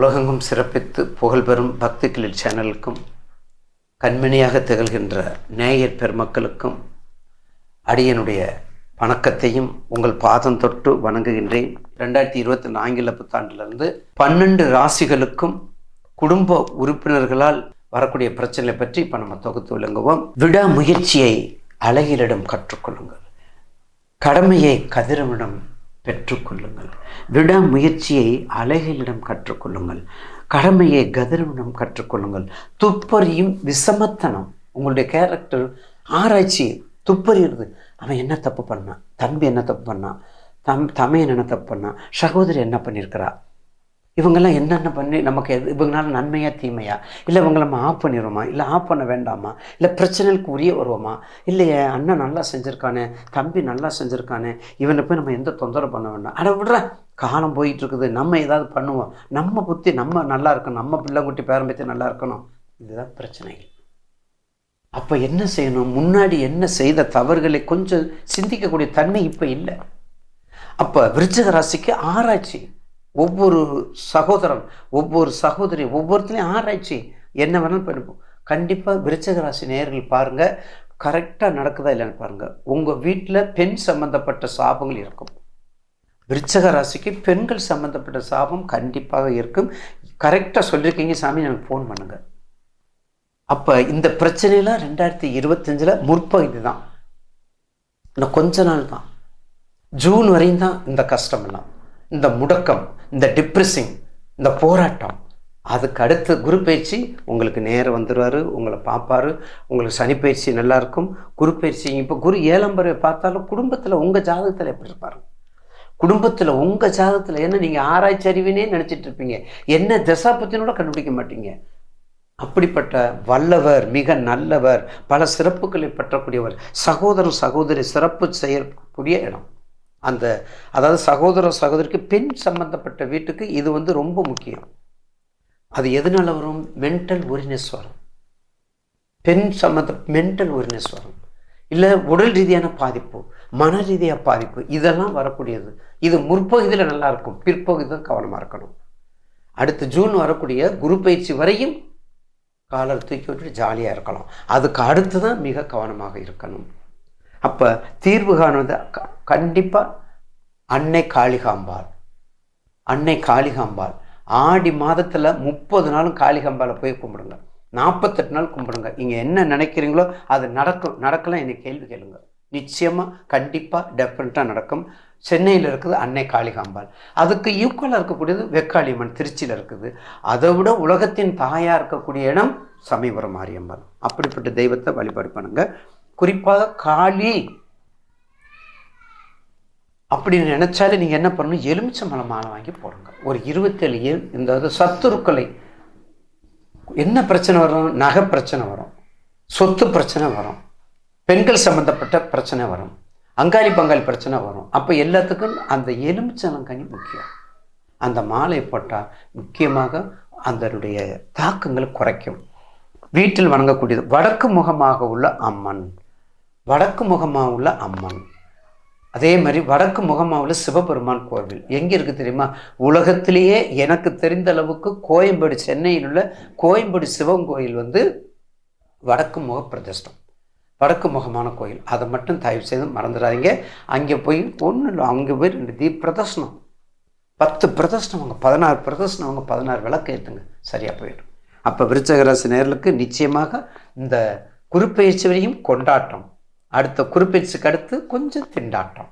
உலகெங்கும் சிறப்பித்து புகழ்பெறும் பக்தி கிளில் சேனலுக்கும் கண்மணியாக திகழ்கின்ற நேயர் பெருமக்களுக்கும் அடியனுடைய வணக்கத்தையும் உங்கள் பாதம் தொட்டு வணங்குகின்றேன். ரெண்டாயிரத்தி இருபத்தி நான்கில் புத்தாண்டிலிருந்து பன்னெண்டு ராசிகளுக்கும் குடும்ப உறுப்பினர்களால் வரக்கூடிய பிரச்சனை பற்றி இப்போ நம்ம தொகுத்து விளங்குவோம். விடாமுயற்சியை அழகிலிடம் கற்றுக்கொள்ளுங்கள். கடமையை கதிரவிடம் பெற்றுக்கொள்ளுங்கள். விடாமுயற்சியை அலைகளிடம் கற்றுக்கொள்ளுங்கள். கடமையை கதிரவிடம் கற்றுக்கொள்ளுங்கள். துப்பறியும் விசமத்தனம் உங்களுடைய கேரக்டர் ஆராய்ச்சி துப்பறியிறது அவன் என்ன தப்பு பண்ணான்? தம்பி என்ன தப்பு பண்ணான்? தம் தமையன் என்ன தப்பு பண்ணான்? சகோதரி என்ன பண்ணியிருக்கிறா? இவங்கெல்லாம் என்னென்ன பண்ணி நமக்கு எது இவங்களால நன்மையா தீமையா? இல்லை இவங்க நம்ம ஆஃப் பண்ணிடுவோமா இல்லை ஆஃப் பண்ண வேண்டாமா? இல்லை பிரச்சனைகளுக்கு உரிய வருவோமா? இல்லை என் அண்ணன் நல்லா செஞ்சுருக்கானே தம்பி நல்லா செஞ்சுருக்கானே இவனை போய் நம்ம எந்த தொந்தரவு பண்ண வேண்டாம். அட விடுற காலம் போயிட்டு இருக்குது நம்ம ஏதாவது பண்ணுவோம். நம்ம புத்தி நம்ம நல்லா இருக்கணும். நம்ம பிள்ளைங்குட்டி பேரம்பத்தி நல்லா இருக்கணும். இதுதான் பிரச்சனைகள். அப்போ என்ன செய்யணும்? முன்னாடி என்ன செய்த தவறுகளை கொஞ்சம் சிந்திக்கக்கூடிய தன்மை இப்போ இல்லை. அப்போ விருச்சிக ராசிக்கு ஆராய்ச்சி. ஒவ்வொரு சகோதரன் ஒவ்வொரு சகோதரி ஒவ்வொருத்தரையும் ஆராய்ச்சி என்ன வேணாலும் பண்ணுவோம் கண்டிப்பாக விருச்சிக ராசி நேயர்கள் பாருங்கள் கரெக்டாக நடக்குதா இல்லைன்னு பாருங்கள் உங்கள் வீட்டில் பெண் சம்மந்தப்பட்ட சாபங்கள் இருக்கும். விருச்சக ராசிக்கு பெண்கள் சம்மந்தப்பட்ட சாபம் கண்டிப்பாக இருக்கும். கரெக்டாக சொல்லியிருக்கீங்க சாமி எனக்கு ஃபோன் பண்ணுங்கள் அப்போ இந்த பிரச்சனையெல்லாம் ரெண்டாயிரத்தி இருபத்தஞ்சில் முற்பகுதி தான். இன்னும் கொஞ்ச நாள் தான். ஜூன் வரையும் தான் இந்த கஷ்டம் எல்லாம் இந்த முடக்கம் இந்த டிப்ரெஸிங் இந்த போராட்டம் அதுக்கு அடுத்த குரு பயிற்சி உங்களுக்கு நேரம் வந்துடுவார் உங்களை பார்ப்பாரு உங்களுக்கு சனி பயிற்சி நல்லாயிருக்கும் குரு பயிற்சி இப்போ குரு ஏழாம் பறவை பார்த்தாலும் குடும்பத்தில் உங்கள் ஜாதகத்தில் எப்படி இருப்பார்? குடும்பத்தில் உங்கள் ஜாதகத்தில் என்ன நீங்கள் ஆராய்ச்சி அறிவினே நினச்சிட்டு இருப்பீங்க. என்ன தசாபத்தினோட கண்டுபிடிக்க மாட்டீங்க. அப்படிப்பட்ட வல்லவர் மிக நல்லவர் பல சிறப்புகளை பற்றக்கூடியவர் சகோதரன் சகோதரி சிறப்பு செய்யக்கூடிய இடம். அந்த அதாவது சகோதர சகோதரிக்கு பெண் சம்பந்தப்பட்ட வீட்டுக்கு இது வந்து ரொம்ப முக்கியம். அது எதனால் வரும்? மென்டல் ஒரினஸ் வரும். பெண் சம்மந்த மென்டல் ஒரினஸ் வரும். இல்லை உடல் ரீதியான பாதிப்பு மன ரீதியாக பாதிப்பு இதெல்லாம் வரக்கூடியது. இது முற்பகுதியில் நல்லா இருக்கும். பிற்பகுதி தான் கவனமாக இருக்கணும். அடுத்து ஜூன் வரக்கூடிய குரு பயிற்சி வரையும் காலர் தூக்கி விட்டுட்டு ஜாலியாக இருக்கலாம். அதுக்கு அடுத்து தான் மிக கவனமாக இருக்கணும். அப்போ தீர்வு காணுவது கண்டிப்பாக அன்னை காளிகாம்பாள். அன்னை காளிகாம்பாள். ஆடி மாதத்தில் முப்பது நாளும் காளிகாம்பாலை போய் கும்பிடுங்க. நாற்பத்தெட்டு நாள் கும்பிடுங்க. இங்கே என்ன நினைக்கிறீங்களோ அது நடக்கும் நடக்கலாம் என்னை கேள்வி கேளுங்க. நிச்சயமாக கண்டிப்பாக டெஃபினட்டாக நடக்கும். சென்னையில் இருக்குது அன்னை காளிகாம்பாள். அதுக்கு ஈக்குவலாக இருக்கக்கூடியது வெக்காளியம்மன் திருச்சியில் இருக்குது. அதை விட உலகத்தின் தாயாக இருக்கக்கூடிய இடம் சமயபுரம் மாரியம்மன். அப்படிப்பட்ட தெய்வத்தை வழிபாடு பண்ணுங்க. குறிப்பாக காளி அப்படின்னு நினச்சாலே நீங்கள் என்ன பண்ணணும்? எலுமிச்சம்பழம் மாலை வாங்கி போடுங்க. ஒரு இருபத்தேழு ஏழு இந்த சத்துருக்களை. என்ன பிரச்சனை வரும்? நகை பிரச்சனை வரும். சொத்து பிரச்சனை வரும். பெண்கள் சம்மந்தப்பட்ட பிரச்சனை வரும். அங்காளி பங்காளி பிரச்சனை வரும். அப்போ எல்லாத்துக்கும் அந்த எலுமிச்சலங்கனி முக்கியம். அந்த மாலை போட்டால் முக்கியமாக அதனுடைய தாக்கங்களை குறைக்கும். வீட்டில் வணங்கக்கூடியது வடக்கு முகமாக உள்ள அம்மன். வடக்கு முகமாக உள்ள அம்மன். அதே மாதிரி வடக்கு முகமாவில் சிவபெருமான் கோவில். எங்கே இருக்குது தெரியுமா? உலகத்திலேயே எனக்கு தெரிந்த அளவுக்கு கோயம்பேடு சென்னையில் உள்ள கோயம்பேடு சிவன் கோயில் வந்து வடக்கு முக பிரதிஷ்டம். வடக்கு முகமான கோயில். அதை மட்டும் தயவு செய்து மறந்துடாதீங்க. அங்கே போய் ஒன்றும் இல்லை அங்கே போய் ரெண்டு தீப் பிரதர்ஷனம். பத்து பிரதர்ஷனம் அவங்க பதினாறு பிரதர்ஷனம் அவங்க பதினாறு விளக்கு ஏற்றுங்க சரியாக போயிடும். அப்போ விருச்சகராசி நேர்களுக்கு நிச்சயமாக இந்த குருப்பெயர்ச்சி வரையும் கொண்டாட்டம். அடுத்த குறிப்பிட்ஸுக்கு அடுத்து கொஞ்சம் திண்டாட்டம்.